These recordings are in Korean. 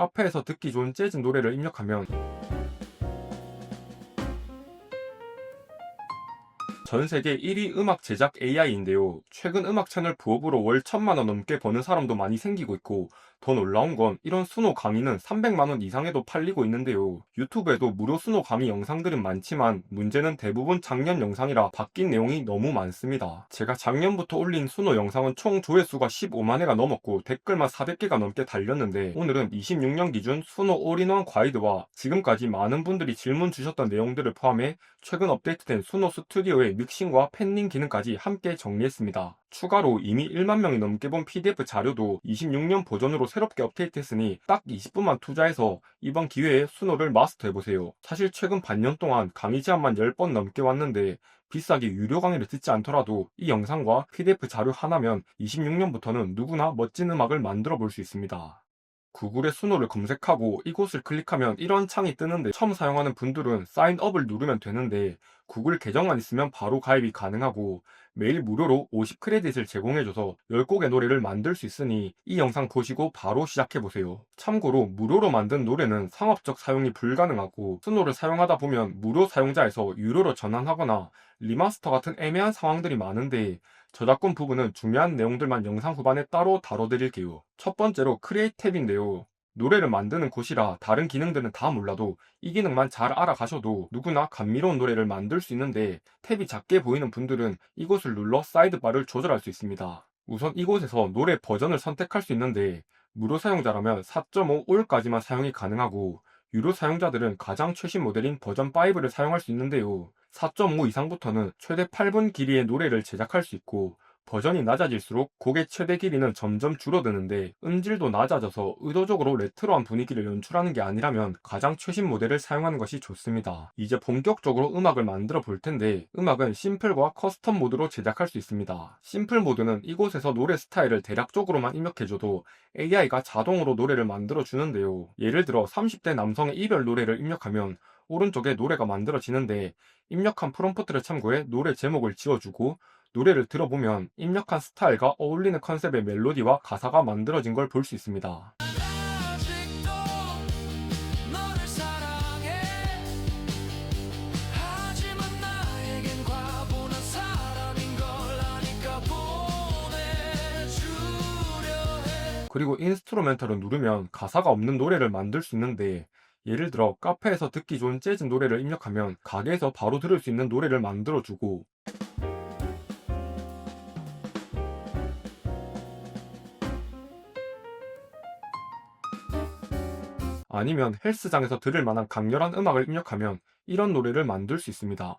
카페에서 듣기 좋은 재즈 노래를 입력하면 전 세계 1위 음악 제작 AI인데요. 최근 음악 채널 부업으로 월 천만 원 넘게 버는 사람도 많이 생기고 있고 더 놀라운 건 이런 수노 강의는 300만 원 이상에도 팔리고 있는데요. 유튜브에도 무료 수노 강의 영상들은 많지만 문제는 대부분 작년 영상이라 바뀐 내용이 너무 많습니다. 제가 작년부터 올린 수노 영상은 총 조회수가 15만 회가 넘었고 댓글만 400개가 넘게 달렸는데 오늘은 26년 기준 수노 올인원 가이드와 지금까지 많은 분들이 질문 주셨던 내용들을 포함해 최근 업데이트된 수노 스튜디오의 믹싱과 팬닝 기능까지 함께 정리했습니다. 추가로 이미 1만 명이 넘게 본 PDF 자료도 26년 버전으로 새롭게 업데이트했으니 딱 20분만 투자해서 이번 기회에 수노를 마스터해보세요. 사실 최근 반년 동안 강의 제한만 10번 넘게 왔는데 비싸게 유료 강의를 듣지 않더라도 이 영상과 PDF 자료 하나면 26년부터는 누구나 멋진 음악을 만들어 볼 수 있습니다. 구글에 수노를 검색하고 이곳을 클릭하면 이런 창이 뜨는데 처음 사용하는 분들은 사인업을 누르면 되는데 구글 계정만 있으면 바로 가입이 가능하고 매일 무료로 50크레딧을 제공해줘서 10곡의 노래를 만들 수 있으니 이 영상 보시고 바로 시작해보세요. 참고로 무료로 만든 노래는 상업적 사용이 불가능하고 수노를 사용하다 보면 무료 사용자에서 유료로 전환하거나 리마스터 같은 애매한 상황들이 많은데 저작권 부분은 중요한 내용들만 영상 후반에 따로 다뤄드릴게요. 첫 번째로 크리에이트 탭인데요. 노래를 만드는 곳이라 다른 기능들은 다 몰라도 이 기능만 잘 알아가셔도 누구나 감미로운 노래를 만들 수 있는데 탭이 작게 보이는 분들은 이곳을 눌러 사이드바를 조절할 수 있습니다. 우선 이곳에서 노래 버전을 선택할 수 있는데 무료 사용자라면 4.5 올까지만 사용이 가능하고 유료 사용자들은 가장 최신 모델인 버전 5를 사용할 수 있는데요. 4.5 이상부터는 최대 8분 길이의 노래를 제작할 수 있고 버전이 낮아질수록 곡의 최대 길이는 점점 줄어드는데 음질도 낮아져서 의도적으로 레트로한 분위기를 연출하는 게 아니라면 가장 최신 모델을 사용하는 것이 좋습니다. 이제 본격적으로 음악을 만들어 볼 텐데 음악은 심플과 커스텀 모드로 제작할 수 있습니다. 심플 모드는 이곳에서 노래 스타일을 대략적으로만 입력해줘도 AI가 자동으로 노래를 만들어 주는데요. 예를 들어 30대 남성의 이별 노래를 입력하면 오른쪽에 노래가 만들어지는데 입력한 프롬프트를 참고해 노래 제목을 지어주고 노래를 들어보면 입력한 스타일과 어울리는 컨셉의 멜로디와 가사가 만들어진 걸 볼 수 있습니다. 그리고 인스트루멘털을 누르면 가사가 없는 노래를 만들 수 있는데 예를 들어 카페에서 듣기 좋은 재즈 노래를 입력하면 가게에서 바로 들을 수 있는 노래를 만들어주고 아니면 헬스장에서 들을 만한 강렬한 음악을 입력하면 이런 노래를 만들 수 있습니다.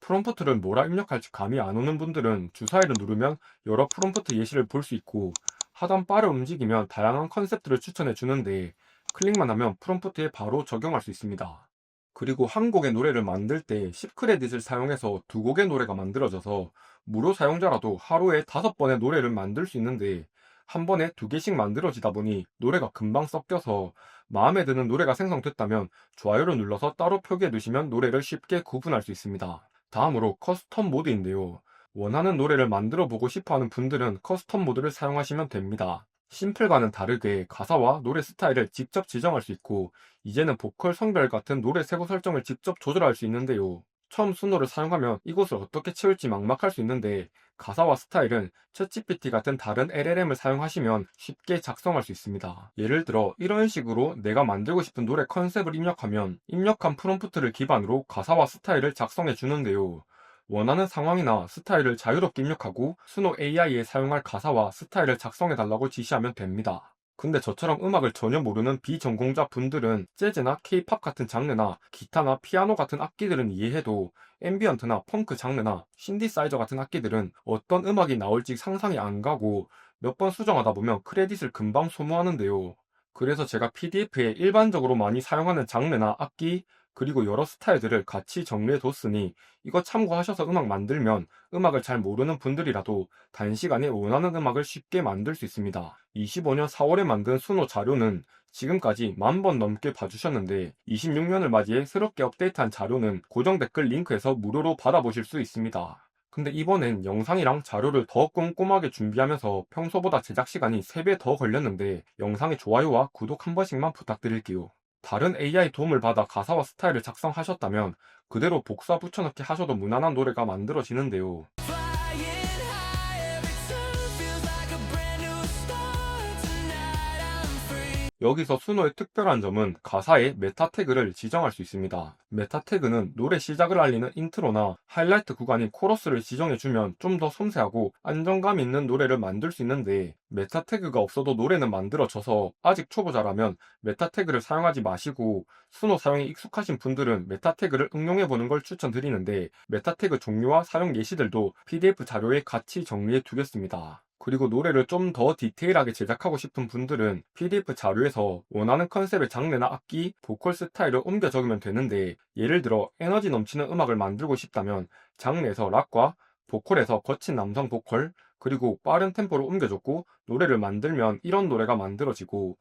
프롬프트를 뭐라 입력할지 감이 안 오는 분들은 주사위를 누르면 여러 프롬프트 예시를 볼 수 있고 하단 바를 움직이면 다양한 컨셉들을 추천해 주는데 클릭만 하면 프롬프트에 바로 적용할 수 있습니다. 그리고 한 곡의 노래를 만들 때 10크레딧을 사용해서 두 곡의 노래가 만들어져서 무료 사용자라도 하루에 다섯 번의 노래를 만들 수 있는데 한 번에 두 개씩 만들어지다 보니 노래가 금방 섞여서 마음에 드는 노래가 생성됐다면 좋아요를 눌러서 따로 표기해 두시면 노래를 쉽게 구분할 수 있습니다. 다음으로 커스텀 모드인데요. 원하는 노래를 만들어 보고 싶어 하는 분들은 커스텀 모드를 사용하시면 됩니다. 심플과는 다르게 가사와 노래 스타일을 직접 지정할 수 있고 이제는 보컬 성별 같은 노래 세부 설정을 직접 조절할 수 있는데요. 처음 순노를 사용하면 이곳을 어떻게 채울지 막막할 수 있는데 가사와 스타일은 챗GPT 같은 다른 LLM을 사용하시면 쉽게 작성할 수 있습니다. 예를 들어 이런 식으로 내가 만들고 싶은 노래 컨셉을 입력하면 입력한 프롬프트를 기반으로 가사와 스타일을 작성해 주는데요. 원하는 상황이나 스타일을 자유롭게 입력하고 수노 AI에 사용할 가사와 스타일을 작성해 달라고 지시하면 됩니다. 근데 저처럼 음악을 전혀 모르는 비전공자 분들은 재즈나 케이팝 같은 장르나 기타나 피아노 같은 악기들은 이해해도 앰비언트나 펑크 장르나 신디사이저 같은 악기들은 어떤 음악이 나올지 상상이 안 가고 몇 번 수정하다 보면 크레딧을 금방 소모하는데요. 그래서 제가 PDF에 일반적으로 많이 사용하는 장르나 악기, 그리고 여러 스타일들을 같이 정리해 뒀으니 이거 참고하셔서 음악 만들면 음악을 잘 모르는 분들이라도 단시간에 원하는 음악을 쉽게 만들 수 있습니다. 25년 4월에 만든 수노 자료는 지금까지 만 번 넘게 봐주셨는데 26년을 맞이해 새롭게 업데이트한 자료는 고정 댓글 링크에서 무료로 받아보실 수 있습니다. 근데 이번엔 영상이랑 자료를 더 꼼꼼하게 준비하면서 평소보다 제작 시간이 3배 더 걸렸는데 영상에 좋아요와 구독 한 번씩만 부탁드릴게요. 다른 AI 도움을 받아 가사와 스타일을 작성하셨다면 그대로 복사 붙여넣기 하셔도 무난한 노래가 만들어지는데요. 여기서 순호의 특별한 점은 가사에 메타 태그를 지정할 수 있습니다. 메타 태그는 노래 시작을 알리는 인트로나 하이라이트 구간인 코러스를 지정해주면 좀 더 섬세하고 안정감 있는 노래를 만들 수 있는데 메타 태그가 없어도 노래는 만들어져서 아직 초보자라면 메타 태그를 사용하지 마시고 순호 사용이 익숙하신 분들은 메타 태그를 응용해 보는 걸 추천드리는데 메타 태그 종류와 사용 예시들도 PDF 자료에 같이 정리해 두겠습니다. 그리고 노래를 좀 더 디테일하게 제작하고 싶은 분들은 PDF 자료에서 원하는 컨셉의 장르나 악기, 보컬 스타일을 옮겨 적으면 되는데 예를 들어 에너지 넘치는 음악을 만들고 싶다면 장르에서 락과 보컬에서 거친 남성 보컬 그리고 빠른 템포로 옮겨줬고 노래를 만들면 이런 노래가 만들어지고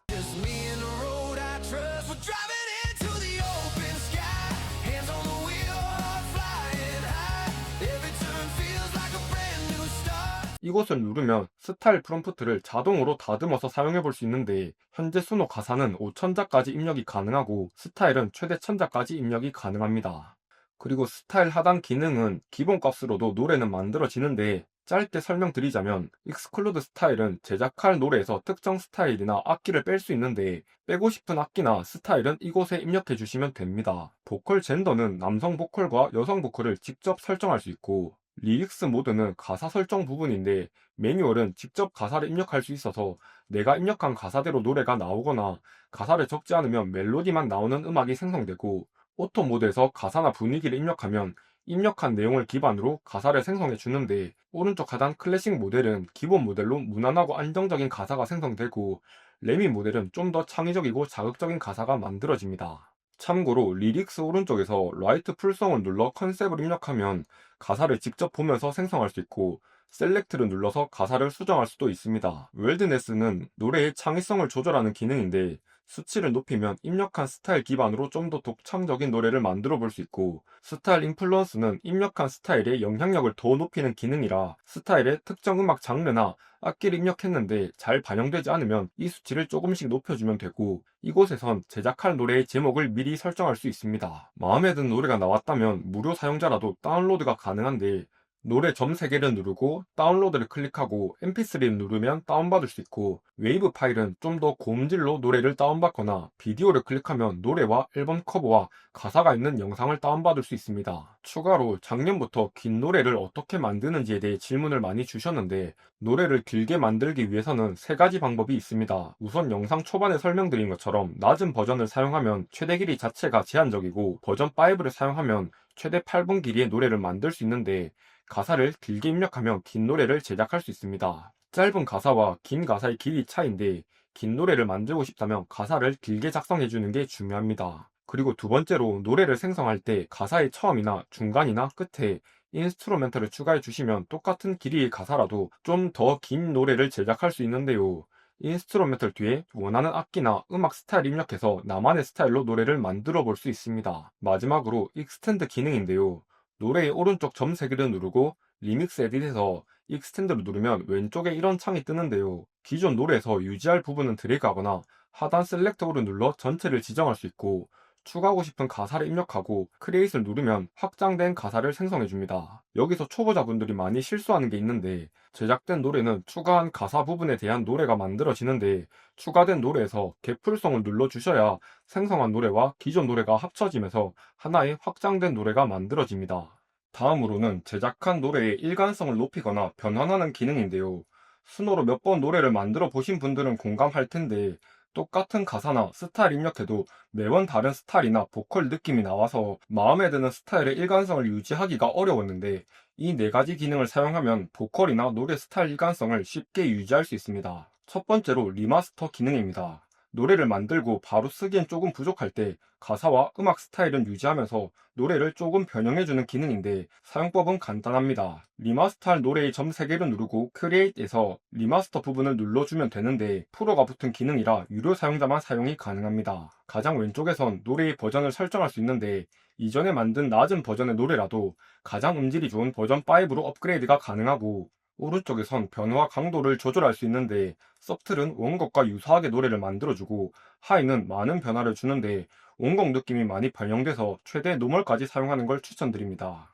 이곳을 누르면 스타일 프롬프트를 자동으로 다듬어서 사용해 볼 수 있는데 현재 순호 가사는 5천자까지 입력이 가능하고 스타일은 최대 1000자까지 입력이 가능합니다. 그리고 스타일 하단 기능은 기본값으로도 노래는 만들어지는데 짧게 설명드리자면 익스클루드 스타일은 제작할 노래에서 특정 스타일이나 악기를 뺄 수 있는데 빼고 싶은 악기나 스타일은 이곳에 입력해 주시면 됩니다. 보컬 젠더는 남성 보컬과 여성 보컬을 직접 설정할 수 있고 리릭스 모드는 가사 설정 부분인데 매뉴얼은 직접 가사를 입력할 수 있어서 내가 입력한 가사대로 노래가 나오거나 가사를 적지 않으면 멜로디만 나오는 음악이 생성되고 오토 모드에서 가사나 분위기를 입력하면 입력한 내용을 기반으로 가사를 생성해 주는데 오른쪽 하단 클래식 모델은 기본 모델로 무난하고 안정적인 가사가 생성되고 레미 모델은 좀 더 창의적이고 자극적인 가사가 만들어집니다. 참고로 리릭스 오른쪽에서 라이트 풀성을 눌러 컨셉을 입력하면 가사를 직접 보면서 생성할 수 있고 셀렉트를 눌러서 가사를 수정할 수도 있습니다. 웰드네스는 노래의 창의성을 조절하는 기능인데 수치를 높이면 입력한 스타일 기반으로 좀 더 독창적인 노래를 만들어 볼 수 있고 스타일 인플루언스는 입력한 스타일의 영향력을 더 높이는 기능이라 스타일의 특정 음악 장르나 악기를 입력했는데 잘 반영되지 않으면 이 수치를 조금씩 높여주면 되고 이곳에선 제작할 노래의 제목을 미리 설정할 수 있습니다. 마음에 드는 노래가 나왔다면 무료 사용자라도 다운로드가 가능한데 노래 점 3개를 누르고 다운로드를 클릭하고 mp3를 누르면 다운받을 수 있고 웨이브 파일은 좀 더 고음질로 노래를 다운받거나 비디오를 클릭하면 노래와 앨범 커버와 가사가 있는 영상을 다운받을 수 있습니다. 추가로 작년부터 긴 노래를 어떻게 만드는지에 대해 질문을 많이 주셨는데 노래를 길게 만들기 위해서는 세 가지 방법이 있습니다. 우선 영상 초반에 설명드린 것처럼 낮은 버전을 사용하면 최대 길이 자체가 제한적이고 버전 5를 사용하면 최대 8분 길이의 노래를 만들 수 있는데 가사를 길게 입력하면 긴 노래를 제작할 수 있습니다. 짧은 가사와 긴 가사의 길이 차이인데 긴 노래를 만들고 싶다면 가사를 길게 작성해 주는 게 중요합니다. 그리고 두 번째로 노래를 생성할 때 가사의 처음이나 중간이나 끝에 인스트루멘터를 추가해 주시면 똑같은 길이의 가사라도 좀 더 긴 노래를 제작할 수 있는데요. 인스트루멘털 뒤에 원하는 악기나 음악 스타일 입력해서 나만의 스타일로 노래를 만들어 볼 수 있습니다. 마지막으로 익스텐드 기능인데요. 노래의 오른쪽 점 3개를 누르고 리믹스 에딧에서 익스텐드를 누르면 왼쪽에 이런 창이 뜨는데요. 기존 노래에서 유지할 부분은 드래그하거나 하단 셀렉터를 눌러 전체를 지정할 수 있고 추가하고 싶은 가사를 입력하고 크리에이트를 누르면 확장된 가사를 생성해 줍니다. 여기서 초보자분들이 많이 실수하는 게 있는데 제작된 노래는 추가한 가사 부분에 대한 노래가 만들어지는데 추가된 노래에서 개풀성을 눌러 주셔야 생성한 노래와 기존 노래가 합쳐지면서 하나의 확장된 노래가 만들어집니다. 다음으로는 제작한 노래의 일관성을 높이거나 변환하는 기능인데요. 순호로 몇 번 노래를 만들어 보신 분들은 공감할 텐데 똑같은 가사나 스타일 입력해도 매번 다른 스타일이나 보컬 느낌이 나와서 마음에 드는 스타일의 일관성을 유지하기가 어려웠는데 이 네 가지 기능을 사용하면 보컬이나 노래 스타일 일관성을 쉽게 유지할 수 있습니다. 첫 번째로 리마스터 기능입니다. 노래를 만들고 바로 쓰기엔 조금 부족할 때 가사와 음악 스타일은 유지하면서 노래를 조금 변형해주는 기능인데 사용법은 간단합니다. 리마스터할 노래의 점 3개를 누르고 크리에이트에서 리마스터 부분을 눌러주면 되는데 프로가 붙은 기능이라 유료 사용자만 사용이 가능합니다. 가장 왼쪽에선 노래의 버전을 설정할 수 있는데 이전에 만든 낮은 버전의 노래라도 가장 음질이 좋은 버전 5로 업그레이드가 가능하고 오른쪽에선 변화 강도를 조절할 수 있는데 서틀은 원곡과 유사하게 노래를 만들어주고 하이는 많은 변화를 주는데 원곡 느낌이 많이 반영돼서 최대 노멀까지 사용하는 걸 추천드립니다.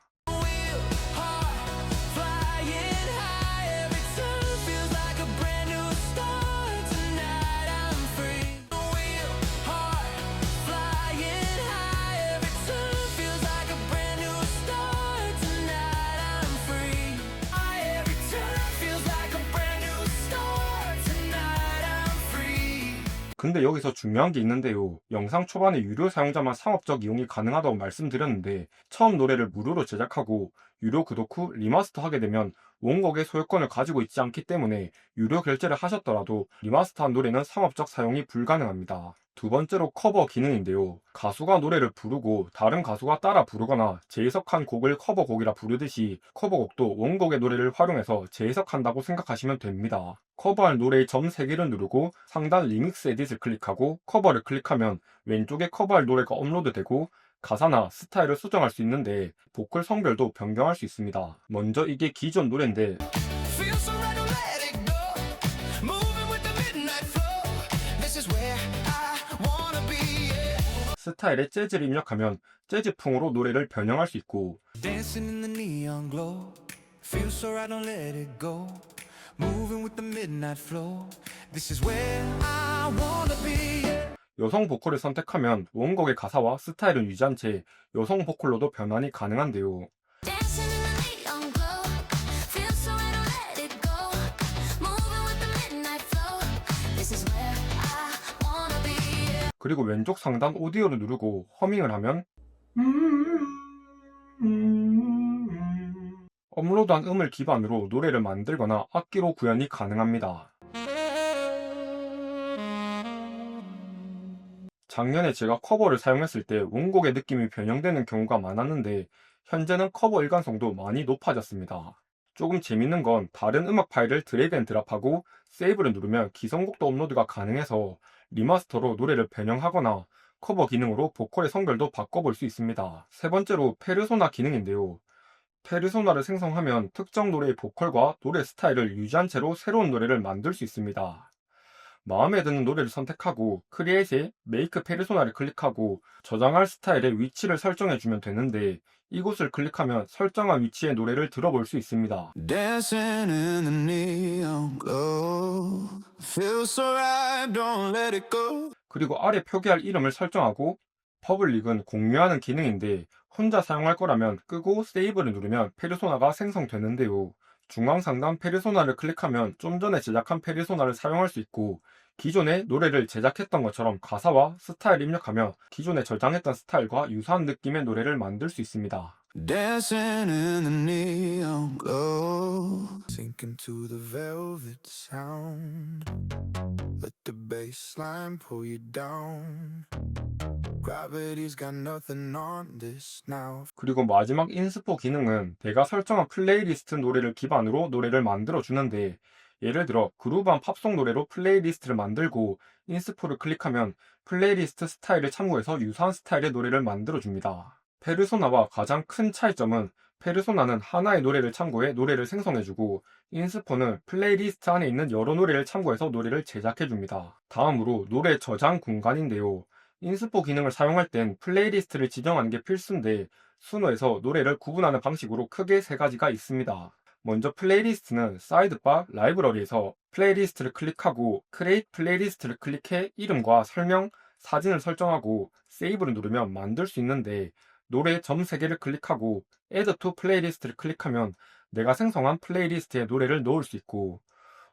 근데 여기서 중요한 게 있는데요. 영상 초반에 유료 사용자만 상업적 이용이 가능하다고 말씀드렸는데 처음 노래를 무료로 제작하고 유료 구독 후 리마스터 하게 되면 원곡의 소유권을 가지고 있지 않기 때문에 유료 결제를 하셨더라도 리마스터한 노래는 상업적 사용이 불가능합니다. 두 번째로 커버 기능인데요. 가수가 노래를 부르고 다른 가수가 따라 부르거나 재해석한 곡을 커버곡이라 부르듯이 커버곡도 원곡의 노래를 활용해서 재해석한다고 생각하시면 됩니다. 커버할 노래의 점 3개를 누르고 상단 리믹스 에딧을 클릭하고 커버를 클릭하면 왼쪽에 커버할 노래가 업로드되고 가사나 스타일을 수정할 수 있는데 보컬 성별도 변경할 수 있습니다. 먼저 이게 기존 노래인데 스타일에 재즈를 입력하면 재즈풍으로 노래를 변형할 수 있고. 여성 보컬을 선택하면 원곡의 가사와 스타일은 유지한 채 여성 보컬로도 변환이 가능한데요. 그리고 왼쪽 상단 오디오를 누르고 허밍을 하면 업로드한 음을 기반으로 노래를 만들거나 악기로 구현이 가능합니다. 작년에 제가 커버를 사용했을 때 원곡의 느낌이 변형되는 경우가 많았는데 현재는 커버 일관성도 많이 높아졌습니다. 조금 재밌는 건 다른 음악 파일을 드래그 앤 드랍하고 세이브를 누르면 기성곡도 업로드가 가능해서 리마스터로 노래를 변형하거나 커버 기능으로 보컬의 성별도 바꿔볼 수 있습니다. 세 번째로 페르소나 기능인데요. 페르소나를 생성하면 특정 노래의 보컬과 노래 스타일을 유지한 채로 새로운 노래를 만들 수 있습니다. 마음에 드는 노래를 선택하고 크리에이트에 메이크 페르소나를 클릭하고 저장할 스타일의 위치를 설정해 주면 되는데 이곳을 클릭하면 설정한 위치의 노래를 들어볼 수 있습니다. 그리고 아래 표기할 이름을 설정하고 퍼블릭은 공유하는 기능인데 혼자 사용할 거라면 끄고 세이브를 누르면 페르소나가 생성되는데요. 중앙 상단 페르소나를 클릭하면 좀 전에 제작한 페르소나를 사용할 수 있고 기존에 노래를 제작했던 것처럼 가사와 스타일 입력하면 기존에 저장했던 스타일과 유사한 느낌의 노래를 만들 수 있습니다. 그리고 마지막 인스포 기능은 내가 설정한 플레이리스트 노래를 기반으로 노래를 만들어 주는데 예를 들어 그루브한 팝송 노래로 플레이리스트를 만들고 인스포를 클릭하면 플레이리스트 스타일을 참고해서 유사한 스타일의 노래를 만들어 줍니다. 페르소나와 가장 큰 차이점은 페르소나는 하나의 노래를 참고해 노래를 생성해주고 인스포는 플레이리스트 안에 있는 여러 노래를 참고해서 노래를 제작해줍니다. 다음으로 노래 저장 공간인데요. 인스포 기능을 사용할 땐 플레이리스트를 지정하는 게 필수인데 순호에서 노래를 구분하는 방식으로 크게 세 가지가 있습니다. 먼저 플레이리스트는 사이드바 라이브러리에서 플레이리스트를 클릭하고 크레이트 플레이리스트를 클릭해 이름과 설명, 사진을 설정하고 세이브를 누르면 만들 수 있는데 노래 점 3개를 클릭하고 Add to 플레이리스트를 클릭하면 내가 생성한 플레이리스트에 노래를 넣을 수 있고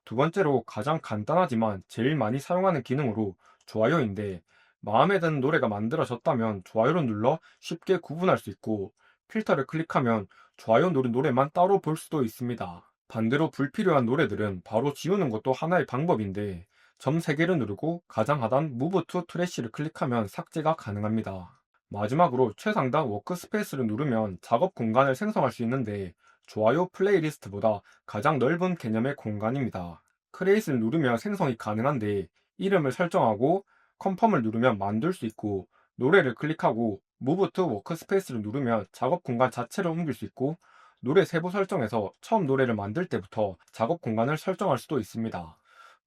두 번째로 가장 간단하지만 제일 많이 사용하는 기능으로 좋아요인데 마음에 드는 노래가 만들어졌다면 좋아요를 눌러 쉽게 구분할 수 있고 필터를 클릭하면 좋아요 누른 노래만 따로 볼 수도 있습니다. 반대로 불필요한 노래들은 바로 지우는 것도 하나의 방법인데 점 3개를 누르고 가장 하단 Move to Trash를 클릭하면 삭제가 가능합니다. 마지막으로 최상단 워크스페이스를 누르면 작업 공간을 생성할 수 있는데 좋아요 플레이리스트보다 가장 넓은 개념의 공간입니다. 크레이트를 누르면 생성이 가능한데 이름을 설정하고 컨펌을 누르면 만들 수 있고 노래를 클릭하고 Move to Workspace를 누르면 작업 공간 자체를 옮길 수 있고 노래 세부 설정에서 처음 노래를 만들 때부터 작업 공간을 설정할 수도 있습니다.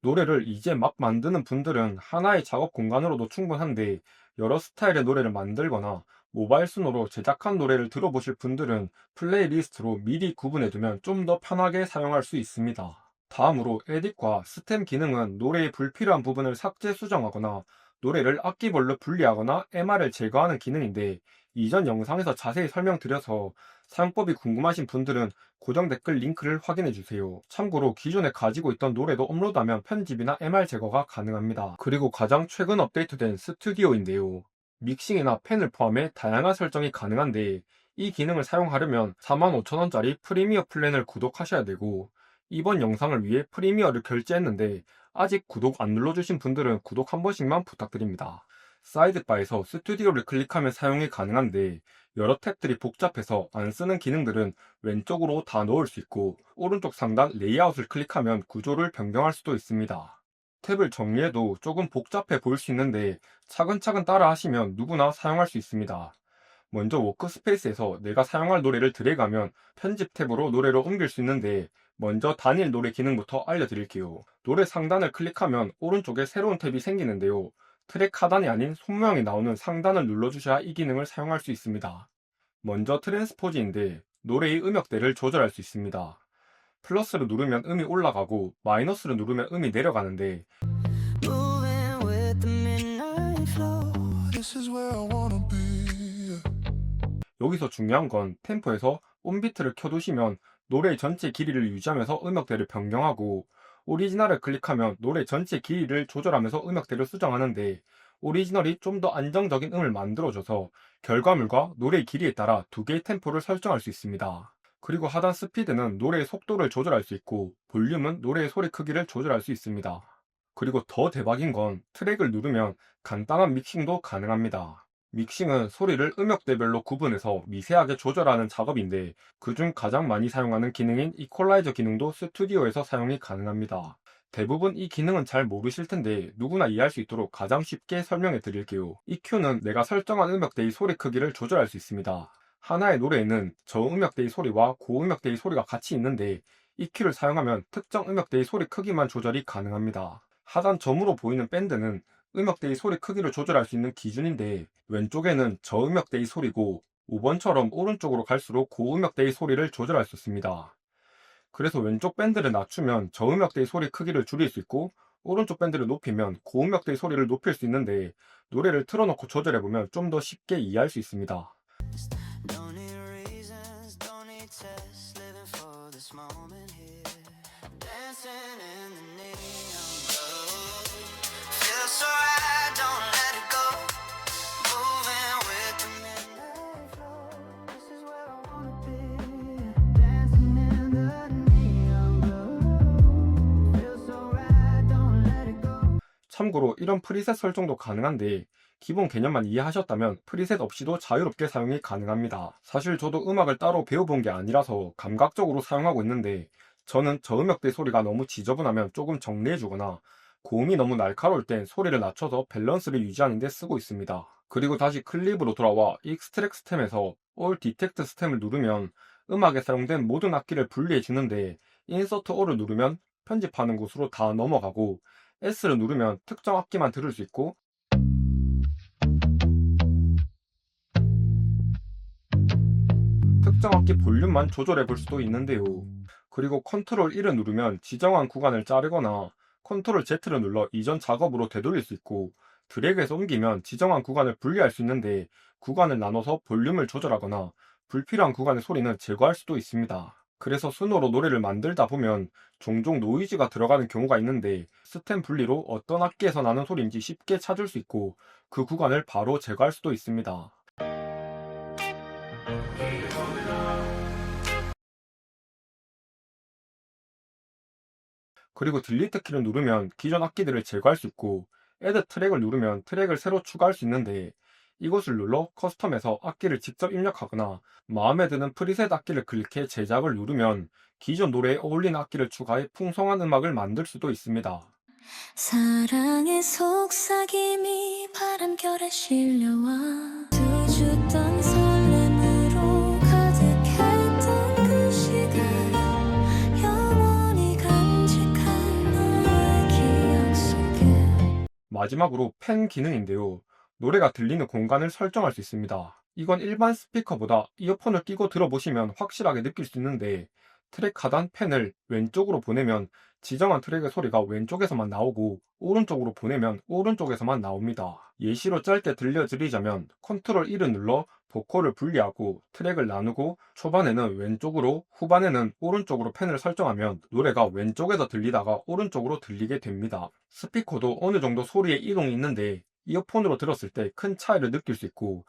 노래를 이제 막 만드는 분들은 하나의 작업 공간으로도 충분한데 여러 스타일의 노래를 만들거나 모바일 순으로 제작한 노래를 들어보실 분들은 플레이리스트로 미리 구분해두면 좀 더 편하게 사용할 수 있습니다. 다음으로 에딧과 스템 기능은 노래의 불필요한 부분을 삭제 수정하거나 노래를 악기별로 분리하거나 MR을 제거하는 기능인데 이전 영상에서 자세히 설명드려서 사용법이 궁금하신 분들은 고정 댓글 링크를 확인해 주세요. 참고로 기존에 가지고 있던 노래도 업로드하면 편집이나 MR 제거가 가능합니다. 그리고 가장 최근 업데이트된 스튜디오인데요. 믹싱이나 펜을 포함해 다양한 설정이 가능한데 이 기능을 사용하려면 45,000원짜리 프리미어 플랜을 구독하셔야 되고 이번 영상을 위해 프리미어를 결제했는데 아직 구독 안 눌러주신 분들은 구독 한 번씩만 부탁드립니다. 사이드바에서 스튜디오를 클릭하면 사용이 가능한데 여러 탭들이 복잡해서 안 쓰는 기능들은 왼쪽으로 다 넣을 수 있고 오른쪽 상단 레이아웃을 클릭하면 구조를 변경할 수도 있습니다. 탭을 정리해도 조금 복잡해 보일 수 있는데 차근차근 따라 하시면 누구나 사용할 수 있습니다. 먼저 워크스페이스에서 내가 사용할 노래를 드래그하면 편집 탭으로 노래로 옮길 수 있는데 먼저 단일 노래 기능부터 알려드릴게요. 노래 상단을 클릭하면 오른쪽에 새로운 탭이 생기는데요. 트랙 하단이 아닌 손 모양이 나오는 상단을 눌러주셔야 이 기능을 사용할 수 있습니다. 먼저 트랜스포즈인데 노래의 음역대를 조절할 수 있습니다. 플러스를 누르면 음이 올라가고 마이너스를 누르면 음이 내려가는데. 여기서 중요한 건 템포에서 온비트를 켜두시면 노래의 전체 길이를 유지하면서 음역대를 변경하고 오리지널을 클릭하면 노래 전체 길이를 조절하면서 음역대를 수정하는데 오리지널이 좀 더 안정적인 음을 만들어줘서 결과물과 노래의 길이에 따라 두 개의 템포를 설정할 수 있습니다. 그리고 하단 스피드는 노래의 속도를 조절할 수 있고 볼륨은 노래의 소리 크기를 조절할 수 있습니다. 그리고 더 대박인 건 트랙을 누르면 간단한 믹싱도 가능합니다. 믹싱은 소리를 음역대별로 구분해서 미세하게 조절하는 작업인데 그중 가장 많이 사용하는 기능인 이퀄라이저 기능도 스튜디오에서 사용이 가능합니다. 대부분 이 기능은 잘 모르실 텐데 누구나 이해할 수 있도록 가장 쉽게 설명해 드릴게요. EQ는 내가 설정한 음역대의 소리 크기를 조절할 수 있습니다. 하나의 노래에는 저음역대의 소리와 고음역대의 소리가 같이 있는데 EQ를 사용하면 특정 음역대의 소리 크기만 조절이 가능합니다. 하단 점으로 보이는 밴드는 음역대의 소리 크기를 조절할 수 있는 기준인데 왼쪽에는 저음역대의 소리고 5번처럼 오른쪽으로 갈수록 고음역대의 소리를 조절할 수 있습니다. 그래서 왼쪽 밴드를 낮추면 저음역대의 소리 크기를 줄일 수 있고 오른쪽 밴드를 높이면 고음역대의 소리를 높일 수 있는데 노래를 틀어놓고 조절해보면 좀 더 쉽게 이해할 수 있습니다. 참고로 이런 프리셋 설정도 가능한데 기본 개념만 이해하셨다면 프리셋 없이도 자유롭게 사용이 가능합니다. 사실 저도 음악을 따로 배워본 게 아니라서 감각적으로 사용하고 있는데 저는 저음역대 소리가 너무 지저분하면 조금 정리해주거나 고음이 너무 날카로울 땐 소리를 낮춰서 밸런스를 유지하는 데 쓰고 있습니다. 그리고 다시 클립으로 돌아와 익스트랙 스템에서 All Detect 스템을 누르면 음악에 사용된 모든 악기를 분리해 주는데 인서트 All을 누르면 편집하는 곳으로 다 넘어가고 S를 누르면 특정 악기만 들을 수 있고 특정 악기 볼륨만 조절해 볼 수도 있는데요. 그리고 컨트롤 1을 누르면 지정한 구간을 자르거나 컨트롤 Z를 눌러 이전 작업으로 되돌릴 수 있고 드래그해서 옮기면 지정한 구간을 분리할 수 있는데 구간을 나눠서 볼륨을 조절하거나 불필요한 구간의 소리는 제거할 수도 있습니다. 그래서 순으로 노래를 만들다 보면 종종 노이즈가 들어가는 경우가 있는데 스템 분리로 어떤 악기에서 나는 소리인지 쉽게 찾을 수 있고 그 구간을 바로 제거할 수도 있습니다. 그리고 딜리트 키를 누르면 기존 악기들을 제거할 수 있고 애드 트랙을 누르면 트랙을 새로 추가할 수 있는데 이곳을 눌러 커스텀에서 악기를 직접 입력하거나 마음에 드는 프리셋 악기를 클릭해 제작을 누르면 기존 노래에 어울리는 악기를 추가해 풍성한 음악을 만들 수도 있습니다. 사랑의 속삭임이 바람결에 실려와 두 주던 설렘으로 가득했던 그 시간 영원히 간직한 너의 기억 속에 마지막으로 팬 기능인데요. 노래가 들리는 공간을 설정할 수 있습니다. 이건 일반 스피커보다 이어폰을 끼고 들어보시면 확실하게 느낄 수 있는데 트랙 하단 펜을 왼쪽으로 보내면 지정한 트랙의 소리가 왼쪽에서만 나오고 오른쪽으로 보내면 오른쪽에서만 나옵니다. 예시로 짧게 들려드리자면 컨트롤 1을 눌러 보컬을 분리하고 트랙을 나누고 초반에는 왼쪽으로 후반에는 오른쪽으로 펜을 설정하면 노래가 왼쪽에서 들리다가 오른쪽으로 들리게 됩니다. 스피커도 어느 정도 소리의 이동이 있는데 이어폰으로 들었을 때 큰 차이를 느낄 수 있고.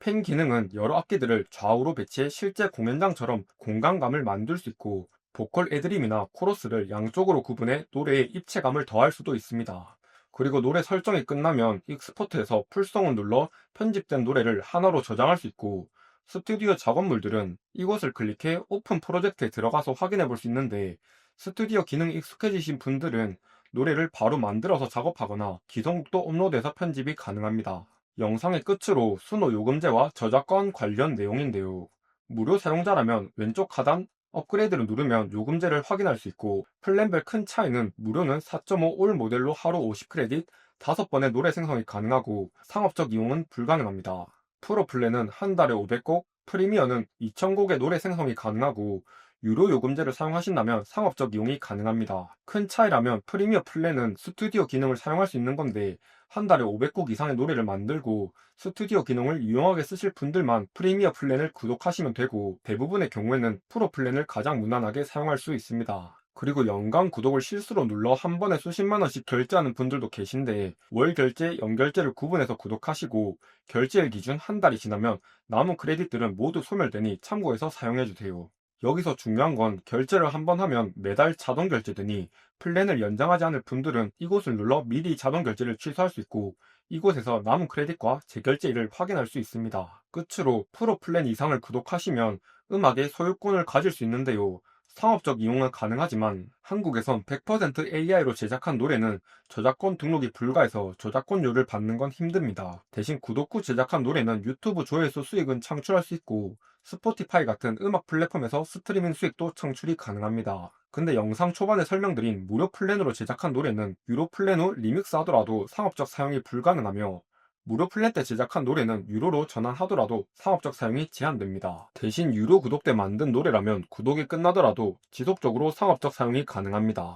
펜 기능은 여러 악기들을 좌우로 배치해 실제 공연장처럼 공간감을 만들 수 있고 보컬 애드림이나 코러스를 양쪽으로 구분해 노래에 입체감을 더할 수도 있습니다. 그리고 노래 설정이 끝나면 익스포트에서 풀성을 눌러 편집된 노래를 하나로 저장할 수 있고 스튜디오 작업물들은 이곳을 클릭해 오픈 프로젝트에 들어가서 확인해 볼 수 있는데 스튜디오 기능이 익숙해지신 분들은 노래를 바로 만들어서 작업하거나 기성곡도 업로드해서 편집이 가능합니다. 영상의 끝으로 수노 요금제와 저작권 관련 내용인데요. 무료 사용자라면 왼쪽 하단 업그레이드를 누르면 요금제를 확인할 수 있고 플랜별 큰 차이는 무료는 4.5 올 모델로 하루 50크레딧 5번의 노래 생성이 가능하고 상업적 이용은 불가능합니다. 프로 플랜은 한 달에 500곡, 프리미어는 2000곡의 노래 생성이 가능하고 유료 요금제를 사용하신다면 상업적 이용이 가능합니다. 큰 차이라면 프리미어 플랜은 스튜디오 기능을 사용할 수 있는 건데 한 달에 500곡 이상의 노래를 만들고 스튜디오 기능을 유용하게 쓰실 분들만 프리미어 플랜을 구독하시면 되고 대부분의 경우에는 프로 플랜을 가장 무난하게 사용할 수 있습니다. 그리고 연간 구독을 실수로 눌러 한 번에 수십만 원씩 결제하는 분들도 계신데 월 결제, 연결제를 구분해서 구독하시고 결제일 기준 한 달이 지나면 남은 크레딧들은 모두 소멸되니 참고해서 사용해 주세요. 여기서 중요한 건 결제를 한 번 하면 매달 자동 결제되니 플랜을 연장하지 않을 분들은 이곳을 눌러 미리 자동 결제를 취소할 수 있고 이곳에서 남은 크레딧과 재결제일을 확인할 수 있습니다. 끝으로 프로 플랜 이상을 구독하시면 음악의 소유권을 가질 수 있는데요. 상업적 이용은 가능하지만 한국에선 100% AI로 제작한 노래는 저작권 등록이 불가해서 저작권료를 받는 건 힘듭니다. 대신 구독 후 제작한 노래는 유튜브 조회수 수익은 창출할 수 있고 스포티파이 같은 음악 플랫폼에서 스트리밍 수익도 창출이 가능합니다. 근데 영상 초반에 설명드린 무료 플랜으로 제작한 노래는 유료 플랜 후 리믹스 하더라도 상업적 사용이 불가능하며 무료 플랜 때 제작한 노래는 유료로 전환하더라도 상업적 사용이 제한됩니다. 대신 유료 구독 때 만든 노래라면 구독이 끝나더라도 지속적으로 상업적 사용이 가능합니다.